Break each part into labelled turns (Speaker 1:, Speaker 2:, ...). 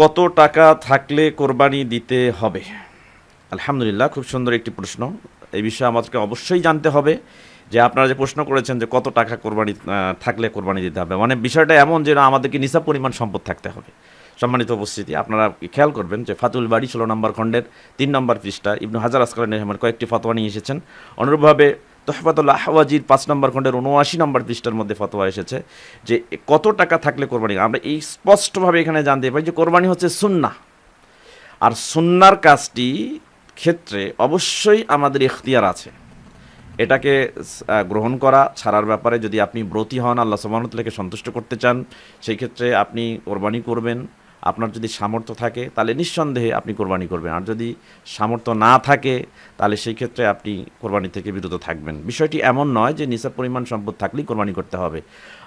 Speaker 1: কত টাকা থাকলে কোরবানি দিতে হবে? আলহামদুলিল্লাহ, খুব সুন্দর একটি প্রশ্ন। এই বিষয়ে আমাদেরকে অবশ্যই জানতে হবে যে আপনারা যে প্রশ্ন করেছেন যে কত টাকা কোরবানি থাকলে কোরবানি দিতে হবে মানে বিষয়টা এমন যে আমাদেরকে নিসাব পরিমাণ সম্পদ থাকতে হবে। সম্মানিত উপস্থিতি, আপনারা খেয়াল করবেন যে ফাতুল বাড়ি ষোলো নম্বর খণ্ডের তিন নম্বর পৃষ্ঠা, ইবনু হাজার আসকাল নেহমান কয়েকটি ফতোয়া নিয়ে এসেছেন। অনুরূপভাবে তোহফাতুল্লাহ আহওয়াজির পাঁচ নম্বর খণ্ডের উনআশি নম্বর পৃষ্ঠার মধ্যে ফতোয়া এসেছে যে কত টাকা থাকলে কোরবানি আমরা এই স্পষ্টভাবে এখানে জানতে পারি যে কোরবানি হচ্ছে সুন্না আর সুন্নার কাজটি ক্ষেত্রে অবশ্যই আমাদের ইখতিয়ার আছে। এটাকে গ্রহণ করা, ছাড়ার ব্যাপারে যদি আপনি ব্রতী হন, আল্লাহ সুবাহতাল্লাহকে সন্তুষ্ট করতে চান, সেই ক্ষেত্রে আপনি কোরবানি করবেন। আপনার যদি সামর্থ্য থাকে, তাহলে নিঃসন্দেহে আপনি কোরবানি করবেন। আর যদি সামর্থ্য না থাকে, তাহলে সেই ক্ষেত্রে আপনি কোরবানি থেকে বিরত থাকবেন। বিষয়টি এমন নয় যে নিসাব পরিমাণ সম্পদ থাকলেই কোরবানি করতে হবে।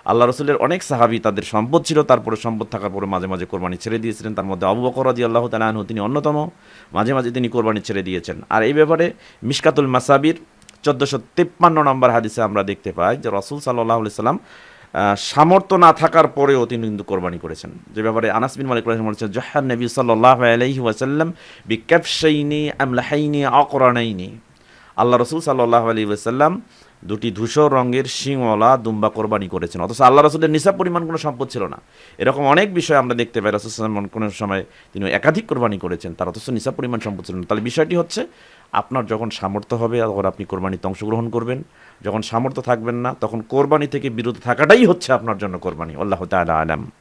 Speaker 1: আল্লাহ রসুলের অনেক সাহাবি তাদের সম্পদ ছিল, তারপরে সম্পদ থাকার পরে মাঝে মাঝে কোরবানি ছেড়ে দিয়েছিলেন। তার মধ্যে আবু বকর রাজি আল্লাহ তালাহু তিনি অন্যতম। মাঝে মাঝে তিনি কোরবানি ছেড়ে দিয়েছেন। আর এই ব্যাপারে মিশকাতুল মাসাবির চোদ্দোশো তিপ্পান্ন নম্বর হাদিসে আমরা দেখতে পাই যে রসুল সাল্লাহ সাল্লাম সামর্থ্য না থাকার পরেও তিনি কিন্তু কোরবানি করেছেন। যে ব্যাপারে আনাস বিন মালিক রহিম বলেছেন জহার নবী সাল্লাহ আলাইহি ওয়াসাল্লাম বিক্যাপসাইনি আমলাহাইনি অকরানাইনি আল্লাহ রসুল সাল্লাহ আলী ওয়াসাল্লাম দুটি ধূসর রঙের শিংওয়ালা দুম্বা কোরবানি করেছেন। অথচ আল্লাহ রসুলের নিসাব পরিমাণ কোনো সম্পদ ছিল না। এরকম অনেক বিষয় আমরা দেখতে পাই। রসুল কোনো সময় তিনি একাধিক কোরবানি করেছেন, তার অথচ নিসাব পরিমাণ সম্পদ ছিল না। তাহলে বিষয়টি হচ্ছে আপনার যখন সামর্থ্য হবে, তখন আপনি কোরবানিতে অংশগ্রহণ করবেন। যখন সামর্থ্য থাকবেন না, তখন কোরবানি থেকে বিরত থাকাটাই হচ্ছে আপনার জন্য কোরবানি। আল্লাহ তালা আলাম।